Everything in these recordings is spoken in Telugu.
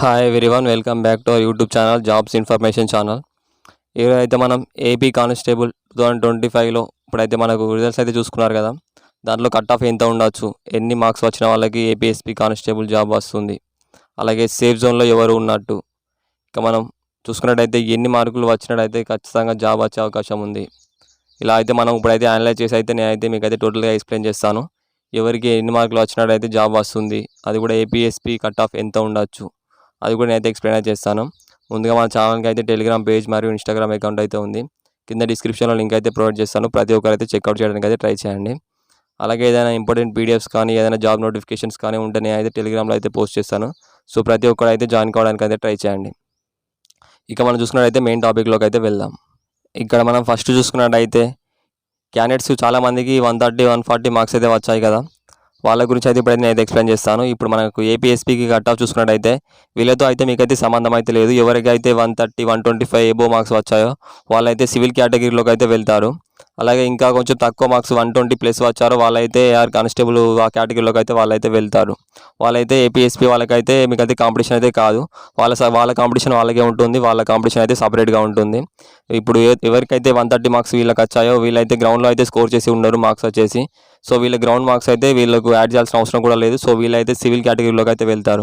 Hi one welcome back to our YouTube channel jobs information channel ఈరోజైతే మనం AP constable two thousand twenty ఫైవ్లో ఇప్పుడైతే మనకు రిజల్ట్స్ అయితే చూసుకున్నారు కదా. దాంట్లో కట్ ఆఫ్ ఎంత ఉండొచ్చు? ఎన్ని మార్క్స్ వచ్చిన వాళ్ళకి ఏపీఎస్పీ కానిస్టేబుల్ జాబ్ వస్తుంది? అలాగే సేఫ్ జోన్లో ఎవరు ఉన్నట్టు? ఇక మనం చూసుకున్నట్టయితే ఎన్ని మార్కులు వచ్చినట్టయితే ఖచ్చితంగా జాబ్ వచ్చే అవకాశం ఉంది. ఇలా అయితే మనం ఇప్పుడైతే అనలైజ్ చేసి అయితే నేనైతే మీకైతే టోటల్గా ఎక్స్ప్లెయిన్ చేస్తాను. ఎవరికి ఎన్ని మార్కులు వచ్చినట్టయితే జాబ్ వస్తుంది? అది కూడా ఏపీఎస్పీ కట్ ఆఫ్ ఎంత ఉండొచ్చు? అది కూడా నేనైతే ఎక్స్ప్లెయిన్ అయితే చేస్తాను. ముందుగా మన ఛానల్కి అయితే టెలిగ్రామ్ పేజ్ మరియు ఇన్స్టాగ్రామ్ అకౌంట్ అయితే ఉంది. కింద డిస్క్రిప్షన్లో లింక్ అయితే ప్రొవైడ్ చేస్తాను. ప్రతి ఒక్కరైతే చెక్అవుట్ చేయడానికి అయితే ట్రై చేయండి. అలాగే ఏదైనా ఇంపార్టెంట్ పీడిఎఫ్స్ కానీ ఏదైనా జాబ్ నోటిఫికేషన్స్ కానీ ఉంటేనే అయితే టెలిగ్రామ్లో అయితే పోస్ట్ చేస్తాను. సో ప్రతి ఒక్కరు అయితే జాయిన్ కావడానికి అయితే ట్రై చేయండి. ఇక మనం చూసుకున్నట్టయితే మెయిన్ టాపిక్లోకి అయితే వెళ్దాం. ఇక్కడ మనం ఫస్ట్ చూసుకున్నట్టయితే క్యాండిడేట్స్ చాలామందికి one thirty one forty marks అయితే వచ్చాయి కదా. వాళ్ళ గురించి అయితే ఇప్పుడైతే నేను అయితే ఎక్స్ప్లెయిన్ చేస్తాను. ఇప్పుడు మనకు ఏపీఎస్పీకి కట్ ఆఫ్ చూసుకున్నట్టయితే వీళ్ళతో అయితే మీకైతే సంబంధం అయితే లేదు. ఎవరికైతే one thirty one twenty five above marks వచ్చాయో వాళ్ళైతే సివిల్ కేటగిరీలోకి అయితే వెళ్తారు. అలాగే ఇంకా కొంచెం తక్కువ మార్క్స్ వన్ ట్వంటీ ప్లస్ వచ్చారో. వాళ్ళైతే ఏఆర్ కానిస్టేబుల్ ఆ కేటగిరీలోకి అయితే వాళ్ళైతే వెళ్తారు. వాళ్ళైతే ఏపీఎస్పీ వాళ్ళకైతే మీకైతే కాంపిటీషన్ అయితే కాదు. వాళ్ళ స- వాళ్ళ కాంపిటీషన్ వాళ్ళకే ఉంటుంది. వాళ్ళ కాంపిటీషన్ అయితే సపరేట్గా ఉంటుంది. ఇప్పుడు ఎవరికైతే వన్ థర్టీ మార్క్స్ వీళ్ళకి వచ్చాయో వీళ్ళైతే గ్రౌండ్లో అయితే స్కోర్ చేసి ఉండరు మార్క్స్ వచ్చేసి. సో వీళ్ళ గ్రౌండ్ మార్క్స్ అయితే వీళ్ళకు యాడ్ చేయాల్సిన అవసరం కూడా లేదు. సో వీళ్ళైతే సివిల్ కేటగిరీలోకి అయితే వెళ్తారు.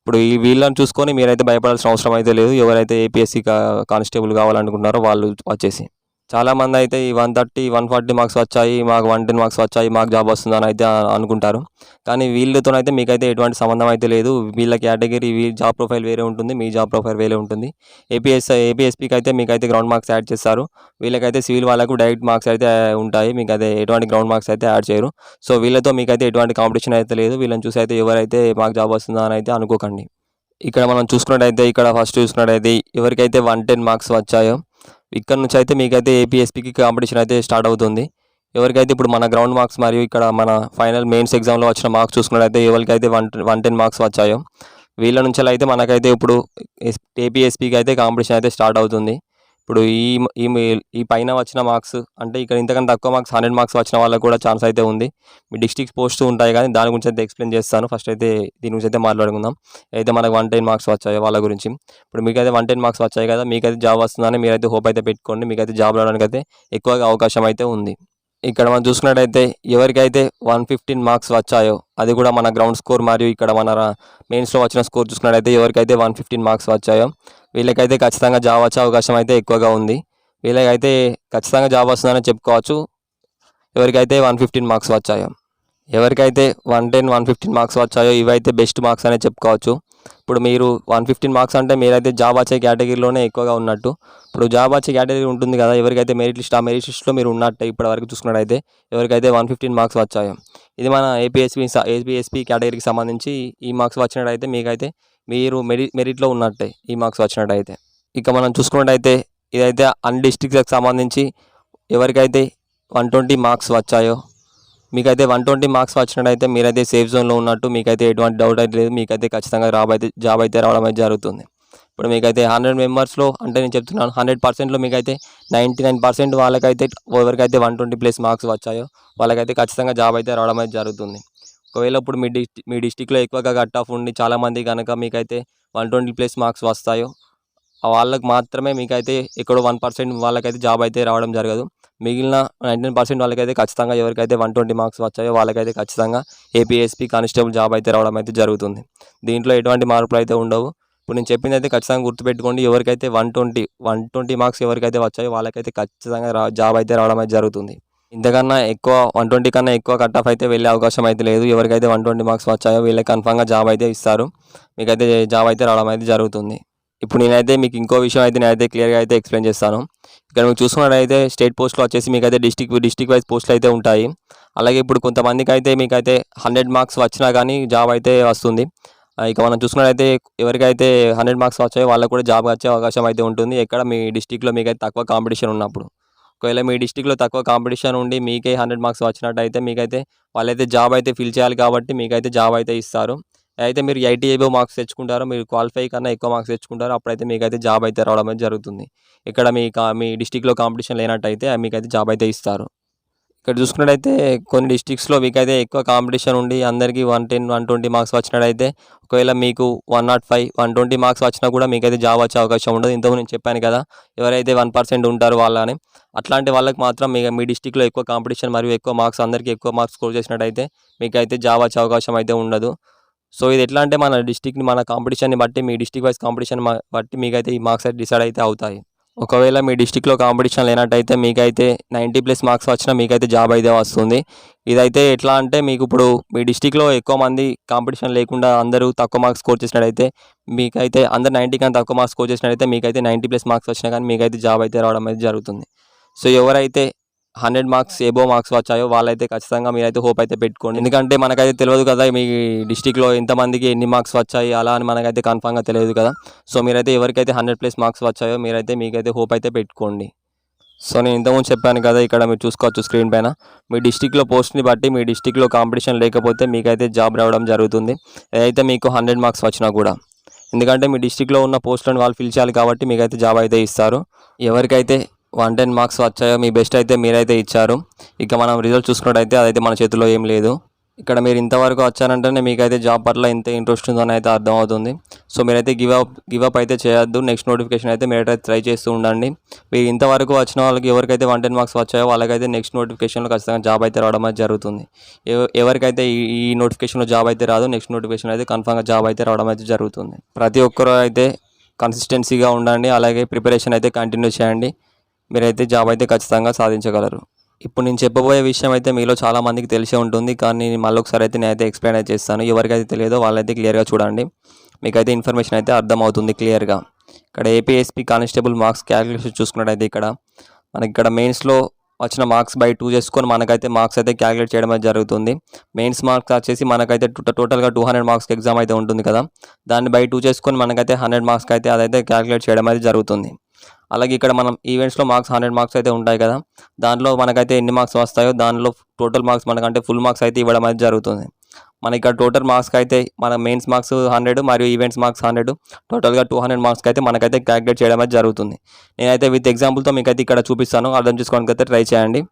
ఇప్పుడు ఈ వీళ్ళని చూసుకొని మీరైతే భయపడాల్సిన అవసరం అయితే లేదు. ఎవరైతే ఏపీఎస్సీ కానిస్టేబుల్ కావాలనుకుంటున్నారో వాళ్ళు వచ్చేసి. చాలామంది అయితే ఈ one thirty one forty marks వచ్చాయి మాకు వన్ టెన్ మార్క్స్ వచ్చాయి మాకు జాబ్ వస్తుందని అయితే అనుకుంటారు. కానీ వీళ్ళతోనైతే మీకైతే ఎటువంటి సంబంధం అయితే లేదు. వీళ్ళ కేటగిరీ వీ జాబ్ ప్రొఫైల్ వేరే ఉంటుంది మీ జాబ్ ప్రొఫైల్ వేరే ఉంటుంది. ఏపీఎస్ ఏపీఎస్పీకి అయితే మీకైతే గ్రౌండ్ మార్క్స్ యాడ్ చేస్తారు. వీళ్ళకైతే సివిల్ వాళ్ళకు డైరెక్ట్ మార్క్స్ అయితే ఉంటాయి. మీకు అయితే ఎటువంటి గ్రౌండ్ మార్క్స్ అయితే యాడ్ చేయరు. సో వీళ్ళతో మీకైతే ఎటువంటి కాంపిటీషన్ అయితే లేదు. వీళ్ళని చూసి అయితే ఎవరైతే మాకు జాబ్ వస్తుందా అని అయితే అనుకోకండి. ఇక్కడ మనం చూసుకున్నట్టయితే ఇక్కడ ఫస్ట్ చూసుకున్నట్టయితే ఎవరికైతే వన్ టెన్ మార్క్స్ వచ్చాయో ఇక్కడ నుంచి అయితే మీకైతే ఏపీఎస్పీకి కాంపిటీషన్ అయితే స్టార్ట్ అవుతుంది. ఎవరికైతే ఇప్పుడు మన గ్రౌండ్ మార్క్స్ మరియు ఇక్కడ మన ఫైనల్ మెయిన్స్ ఎగ్జామ్లో వచ్చిన మార్క్స్ చూసుకున్నట్టయితే ఎవరికైతే వన్ వన్ టెన్ మార్క్స్ వచ్చాయో వీళ్ళ నుంచి అయితే మనకైతే ఇప్పుడు ఏపీఎస్పీకి అయితే కాంపిటీషన్ అయితే స్టార్ట్ అవుతుంది. ఇప్పుడు ఈ ఈ ఈ పైన వచ్చిన మార్క్స్ అంటే ఇక్కడ ఇంతకన్నా తక్కువ మార్క్స్ హండ్రెడ్ మార్క్స్ వచ్చిన వాళ్ళకు కూడా ఛాన్స్ అయితే ఉంది. మీ డిస్ట్రిక్ట్ పోస్ట్ ఉంటాయి కానీ దాని గురించి అయితే ఎక్స్ప్లెయిన్ చేస్తాను. ఫస్ట్ అయితే దీని గురించి అయితే మాట్లాడుకుందాం. అయితే మనకు వన్ టెన్ మార్క్స్ వచ్చాయో వాళ్ళ గురించి. ఇప్పుడు మీకైతే వన్ టెన్ మార్క్స్ వచ్చాయి కదా మీకైతే జాబ్ వస్తుందని మీరైతే హోప్ అయితే పెట్టుకోండి. మీకైతే జాబ్ రావడానికి అయితే ఎక్కువగా అవకాశం అయితే ఉంది. ఇక్కడ మనం చూసుకున్నట్టయితే ఎవరికైతే వన్ ఫిఫ్టీన్ మార్క్స్ వచ్చాయో అది కూడా మన గ్రౌండ్ స్కోర్ మరియు ఇక్కడ మన మెయిన్స్లో వచ్చిన స్కోర్ చూసుకున్నట్టయితే ఎవరికైతే వన్ ఫిఫ్టీన్ మార్క్స్ వచ్చాయో వీళ్ళకైతే ఖచ్చితంగా జాబ్ వచ్చే అవకాశం అయితే ఎక్కువగా ఉంది. వీళ్ళకైతే ఖచ్చితంగా జాబ్ వస్తుందని చెప్పుకోవచ్చు. ఎవరికైతే వన్ ఫిఫ్టీన్ మార్క్స్ వచ్చాయో ఎవరికైతే one ten one fifteen marks వచ్చాయో ఇవైతే బెస్ట్ మార్క్స్ అనే చెప్పుకోవచ్చు. ఇప్పుడు మీరు వన్ ఫిఫ్టీన్ మార్క్స్ అంటే మీరైతే జాబ్ వచ్చే కేటగిరీలోనే ఎక్కువగా ఉన్నట్టు. ఇప్పుడు జాబ్ వచ్చే కేటగిరీ ఉంటుంది కదా ఎవరికైతే మెరిట్ లిస్ట్ ఆ మెరిట్ లిస్ట్లో మీరు ఉన్నట్టే ఇప్పటి వరకు చూసుకున్నట్టయితే ఎవరికైతే వన్ ఫిఫ్టీన్ మార్క్స్ వచ్చాయో. ఇది మన ఏపీఎస్పీ ఏపీఎస్పీ కేటగిరీకి సంబంధించి ఈ మార్క్స్ వచ్చినట్టయితే మీకైతే మీరు మెరి మెరిట్లో ఉన్నట్టే ఈ మార్క్స్ వచ్చినట్టయితే. ఇక మనం చూసుకున్నట్టయితే ఇదైతే అన్ని డిస్ట్రిక్ట్స్కి సంబంధించి ఎవరికైతే వన్ ట్వంటీ మార్క్స్ వచ్చాయో మీకైతే వన్ ట్వంటీ మార్క్స్ వచ్చినట్టయితే మీరైతే సేఫ్ జోన్లో ఉన్నట్టు మీకైతే ఎటువంటి డౌట్ అయితే లేదు. మీకైతే ఖచ్చితంగా జాబ్ అయితే జాబ్ అయితే రావడం అయితే జరుగుతుంది. ఇప్పుడు మీకైతే హండ్రెడ్ మెంబర్స్లో అంటే నేను చెప్తున్నాను హండ్రెడ్ పర్సెంట్లో మీకైతే నైంటీ నైన్ పర్సెంట్ వాళ్ళకైతే ఎవరికైతే వన్ ట్వంటీ ప్లస్ మార్క్స్ వచ్చాయో వాళ్ళకైతే ఖచ్చితంగా జాబ్ అయితే రావడం అయితే జరుగుతుంది. ఒకవేళ ఇప్పుడు మీ డిస్టి మీ డిస్టిక్లో ఎక్కువగా కట్ ఆఫ్ ఉండి చాలామంది కనుక మీకైతే వన్ ట్వంటీ ప్లస్ మార్క్స్ వస్తాయో వాళ్ళకు వాళ్ళకి మాత్రమే మీకైతే ఎక్కడో వన్ పర్సెంట్ వాళ్ళకైతే జాబ్ అయితే రావడం జరగదు. మిగిలిన నైంటీన్ పర్సెంట్ వాళ్ళకైతే ఖచ్చితంగా ఎవరికైతే వన్ ట్వంటీ మార్క్స్ వచ్చాయో వాళ్ళకైతే ఖచ్చితంగా ఏపీఎస్పీ కానిస్టేబుల్ జాబ్ అయితే రావడం అయితే జరుగుతుంది. దీంట్లో ఎటువంటి మార్పులు అయితే ఉండవు. ఇప్పుడు నేను చెప్పింది అయితే ఖచ్చితంగా గుర్తుపెట్టుకోండి ఎవరికైతే one twenty one twenty marks ఎవరికైతే వచ్చాయో వాళ్ళకైతే ఖచ్చితంగా రా జాబ్ అయితే రావడం అయితే జరుగుతుంది. ఇంతకన్నా ఎక్కువ వన్ ట్వంటీ కన్నా ఎక్కువ కట్ ఆఫ్ అయితే వెళ్ళే అవకాశం అయితే లేదు. ఎవరికైతే వన్ ట్వంటీ మార్క్స్ వచ్చాయో వీళ్ళకి కన్ఫామ్గా జాబ్ అయితే ఇస్తారు. మీకైతే జాబ్ అయితే రావడం అయితే జరుగుతుంది. ఇప్పుడు నేనైతే మీకు ఇంకో విషయం అయితే నేనైతే క్లియర్గా అయితే ఎక్స్ప్లెయిన్ చేస్తాను. ఇక్కడ మీకు చూసుకున్నట్టయితే స్టేట్ పోస్ట్లో వచ్చేసి మీకైతే డిస్టిక్ డిస్టిక్ వైజ్ పోస్టులు అయితే ఉంటాయి. అలాగే ఇప్పుడు కొంతమందికి అయితే మీకైతే హండ్రెడ్ మార్క్స్ వచ్చినా కానీ జాబ్ అయితే వస్తుంది. ఇక మనం చూసుకున్నట్లయితే ఎవరికైతే హండ్రెడ్ మార్క్స్ వచ్చాయో వాళ్ళకు కూడా జాబ్ వచ్చే అవకాశం అయితే ఉంటుంది. ఎక్కడ మీ డిస్టిక్లో మీకైతే తక్కువ కాంపిటీషన్ ఉన్నప్పుడు. ఒకవేళ మీ డిస్టిక్లో తక్కువ కాంపిటీషన్ ఉండి మీకే హండ్రెడ్ మార్క్స్ వచ్చినట్టయితే మీకైతే వాళ్ళైతే జాబ్ అయితే ఫిల్ చేయాలి కాబట్టి మీకైతే జాబ్ అయితే ఇస్తారు. అయితే మీరు ఎయిటీ ఏబో మార్క్స్ తెచ్చుకుంటారో మీరు క్వాలిఫై కన్నా ఎక్కువ మార్క్స్ తెచ్చుకుంటారో అప్పుడైతే మీకైతే జాబ్ అయితే రావడం అనేది జరుగుతుంది. ఇక్కడ మీ మీ డిస్టిక్లో కాంపిటీషన్ లేనట్టయితే మీకైతే జాబ్ అయితే ఇస్తారు. ఇక్కడ చూసుకున్నట్టయితే కొన్ని డిస్ట్రిక్ట్స్లో మీకైతే ఎక్కువ కాంపిటీషన్ ఉండి అందరికీ one ten one twenty marks వచ్చినట్టయితే ఒకవేళ మీకు one nought five one twenty marks వచ్చినా కూడా మీకైతే జాబ్ వచ్చే అవకాశం ఉండదు. ఇంతకు నేను చెప్పాను కదా ఎవరైతే వన్ పర్సెంట్ ఉంటారో వాళ్ళని అట్లాంటి వాళ్ళకి మాత్రం మీ మీ డిస్టిక్లో ఎక్కువ కాంపిటీషన్ మరియు ఎక్కువ మార్క్స్ అందరికీ ఎక్కువ మార్క్స్ స్కోర్ చేసినట్టయితే మీకైతే జాబ్ వచ్చే అవకాశం అయితే ఉండదు. సో ఇది ఎట్లా అంటే మన డిస్టిక్ని మన కాంపిటీషన్ని బట్టి మీ డిస్టిక్ వైజ్ కాంపిటీషన్ బట్టి మీకైతే ఈ మార్క్స్ అయితే డిసైడ్ అయితే అవుతాయి. ఒకవేళ మీ డిస్టిక్లో కాంపిటీషన్ లేనట్టయితే మీకైతే నైంటీ ప్లస్ మార్క్స్ వచ్చినా మీకైతే జాబ్ అయితే వస్తుంది. ఇదైతే ఎట్లా అంటే మీకు ఇప్పుడు మీ డిస్టిక్లో ఎక్కువ మంది కాంపిటీషన్ లేకుండా అందరూ తక్కువ మార్క్స్ స్కోర్ చేసినట్టయితే మీకైతే అందరు నైంటీ కన్నా తక్కువ మార్క్స్ స్కోర్ చేసినట్టయితే మీకైతే నైంటీ ప్లస్ మార్క్స్ వచ్చినా కానీ మీకైతే జాబ్ అయితే రావడం అయితే జరుగుతుంది. సో ఎవరైతే హండ్రెడ్ మార్క్స్ ఏబో మార్క్స్ వచ్చాయో వాళ్ళైతే ఖచ్చితంగా మీరైతే హోప్ అయితే పెట్టుకోండి. ఎందుకంటే మనకైతే తెలియదు కదా మీ డిస్టిక్లో ఎంతమందికి ఎన్ని మార్క్స్ వచ్చాయి అలా అని మనకైతే కన్ఫామ్గా తెలియదు కదా. సో మీరైతే ఎవరికైతే హండ్రెడ్ ప్లస్ మార్క్స్ వచ్చాయో మీరైతే మీకైతే హోప్ అయితే పెట్టుకోండి. సో నేను ఇంతకుముందు చెప్పాను కదా ఇక్కడ మీరు చూసుకోవచ్చు స్క్రీన్ పైన. మీ డిస్టిక్లో పోస్ట్ని బట్టి మీ డిస్టిక్లో కాంపిటీషన్ లేకపోతే మీకైతే జాబ్ రావడం జరుగుతుంది. ఏదైతే మీకు హండ్రెడ్ మార్క్స్ వచ్చినా కూడా. ఎందుకంటే మీ డిస్టిక్లో ఉన్న పోస్టులను వాళ్ళు ఫిల్ చేయాలి కాబట్టి మీకైతే జాబ్ అయితే ఇస్తారు. ఎవరికైతే వన్ టెన్ మార్క్స్ వచ్చాయో మీ బెస్ట్ అయితే మీరైతే ఇచ్చారు. ఇక మనం రిజల్ట్ చూసుకున్నట్టయితే అదైతే మన చేతిలో ఏం లేదు. ఇక్కడ మీరు ఇంతవరకు వచ్చారంటేనే మీకైతే జాబ్ పట్ల ఎంత ఇంట్రెస్ట్ ఉందని అయితే అర్థమవుతుంది. సో మీరైతే గివ్ అప్ గివ్ అప్ అయితే చేయొద్దు. నెక్స్ట్ నోటిఫికేషన్ అయితే మీరైతే ట్రై చేస్తూ ఉండండి. మీరు ఇంతవరకు వచ్చిన వాళ్ళకి ఎవరికైతే వన్ టెన్ మార్క్స్ వచ్చాయో వాళ్ళకైతే నెక్స్ట్ నోటిఫికేషన్లో ఖచ్చితంగా జాబ్ అయితే రావడం అయితే జరుగుతుంది. ఎవ- ఎవరికైతే ఈ ఈ నోటిఫికేషన్లో జాబ్ అయితే రాదు నెక్స్ట్ నోటిఫికేషన్ అయితే కన్ఫామ్గా జాబ్ అయితే రావడం అయితే జరుగుతుంది. ప్రతి ఒక్కరు అయితే కన్సిస్టెన్సీగా ఉండండి. అలాగే ప్రిపరేషన్ అయితే కంటిన్యూ చేయండి. మీరైతే జాబ్ అయితే ఖచ్చితంగా సాధించగలరు. ఇప్పుడు నేను చెప్పబోయే విషయం అయితే మీలో చాలామందికి తెలిసే ఉంటుంది. కానీ మళ్ళీ ఒకసారి అయితే నేనైతే ఎక్స్ప్లెయిన్ అయితే చేస్తాను. ఎవరికైతే తెలియదో వాళ్ళైతే క్లియర్గా చూడండి. మీకైతే ఇన్ఫర్మేషన్ అయితే అర్థమవుతుంది క్లియర్గా ఇక్కడ ఏపీఎస్పీ కానిస్టేబుల్ మార్క్స్ క్యాలిక్యులేషన్ చూసుకున్నట్టయితే ఇక్కడ మనకి ఇక్కడ మెయిన్స్లో వచ్చిన మార్క్స్ బై టూ చేసుకొని మనకైతే మార్క్స్ అయితే క్యాలిక్యులేట్ చేయడం జరుగుతుంది. మెయిన్స్ మార్క్స్ వచ్చేసి మనకైతే టోటల్గా టూ హండ్రెడ్ మార్క్స్కి ఎగ్జామ్ అయితే ఉంటుంది కదా. దాన్ని బై టూ చేసుకొని మనకైతే హండ్రెడ్ మార్క్స్కి అయితే అదైతే క్యాలిక్యులేట్ చేయడం అయితే జరుగుతుంది. అలాగే ఇక్కడ మనం ఈవెంట్స్లో మార్క్స్ హండ్రెడ్ మార్క్స్ అయితే ఉంటాయి కదా. దాంట్లో మనకైతే ఎన్ని మార్క్స్ వస్తాయో దానిలో టోటల్ మార్క్స్ మనకంటే ఫుల్ మార్క్స్ అయితే ఇవ్వడం అయితే జరుగుతుంది. మన ఇక్కడ టోటల్ మార్క్స్కి అయితే మన మెయిన్స్ మార్క్స్ హండ్రెడ్ మరియు ఈవెంట్స్ మార్క్స్ హండ్రెడ్ టోటల్గా టూ హండ్రెడ్ మార్క్స్కి అయితే మనకైతే క్యాలిక్యులేట్ చేయడం అయితే జరుగుతుంది. నేనైతే విత్ ఎగ్జాంపుల్తో మీకైతే ఇక్కడ చూపిస్తాను. అర్థం చేసుకోవడానికి అయితే ట్రై చేయండి.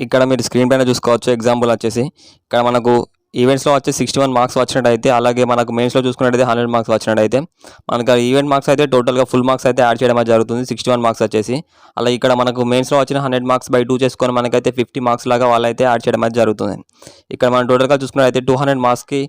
ఇక్కడ మీరు స్క్రీన్ పైన చూసుకోవచ్చు. ఎగ్జాంపుల్ వచ్చేసి ఇక్కడ మనకు ఈవెంట్స్లో వచ్చి సిక్స్టీ వన్ మార్క్స్ వచ్చినట్టయితే అలాగే మనకు మెయిన్స్లో చూసుకున్నట్టయితే హండ్రెడ్ మార్క్స్ వచ్చినట్టయితే మనకు ఈవెంట్ మార్క్స్ అయితే టోటల్గా ఫుల్ మార్క్స్ అయితే యాడ్ చేయడం జరుగుతుంది సిక్స్టీ వన్ మార్క్స్ వచ్చేసి. అలా ఇక్కడ మనకు మెయిన్స్లో వచ్చిన హండ్రెడ్ మార్క్స్ బై టూ చేసుకొని మనకైతే ఫిఫ్టీ మార్క్స్ లాగా వాళ్ళైతే యాడ్ చేయడం అయితే జరుగుతుంది. ఇక్కడ మనం టోటల్గా చూసుకున్నట్టయితే టూ హండ్రెడ్ మార్క్స్కి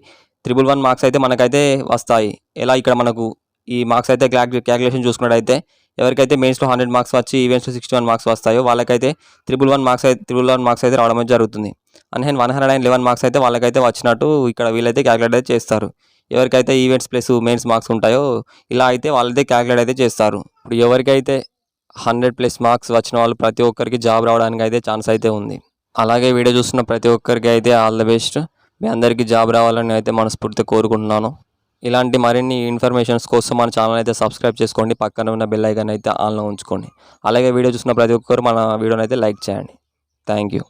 త్రిబుల్ వన్ మార్క్స్ అయితే మనకైతే వస్తాయి. ఎలా ఇక్కడ మనకు ఈ మార్క్స్ అయితే క్యాలిక్యులేషన్ చూసుకున్నట్టయితే ఎవరికైతే మెయిన్స్లో హండ్రెడ్ మార్క్స్ వచ్చి ఈవెంట్స్లో సిక్స్టీ వన్ మార్క్స్ వస్తాయో వాళ్ళకైతే త్రిబుల్ వన్ మార్క్స్ అయితే త్రిబుల్ వన్ మార్క్స్ అయితే రావడం జరుగుతుంది. And one hundred and eleven marks అయితే వాళ్ళకైతే వచ్చినట్టు ఇక్కడ వీళ్ళైతే క్యాలిక్యులేట్ అయితే చేస్తారు. ఎవరికైతే ఈవెంట్స్ ప్లస్ మెయిన్స్ మార్క్స్ ఉంటాయో ఇలా అయితే వాళ్ళైతే క్యాలిక్యులేట్ అయితే చేస్తారు. ఇప్పుడు ఎవరికైతే హండ్రెడ్ ప్లస్ మార్క్స్ వచ్చిన వాళ్ళు ప్రతి ఒక్కరికి జాబ్ రావడానికి అయితే ఛాన్స్ అయితే ఉంది. అలాగే వీడియో చూస్తున్న ప్రతి ఒక్కరికి అయితే ఆల్ ద బెస్ట్ మీ అందరికీ జాబ్ రావాలని అయితే మనస్ఫూర్తిగా కోరుకుంటున్నాను. ఇలాంటి మరిన్ని ఇన్ఫర్మేషన్స్ కోసం మన ఛానల్ అయితే సబ్స్క్రైబ్ చేసుకోండి. పక్కన ఉన్న బెల్ ఐకాన్ అయితే ఆన్లో ఉంచుకోండి. అలాగే వీడియో చూసిన ప్రతి ఒక్కరు మన వీడియోని అయితే లైక్ చేయండి. Thank you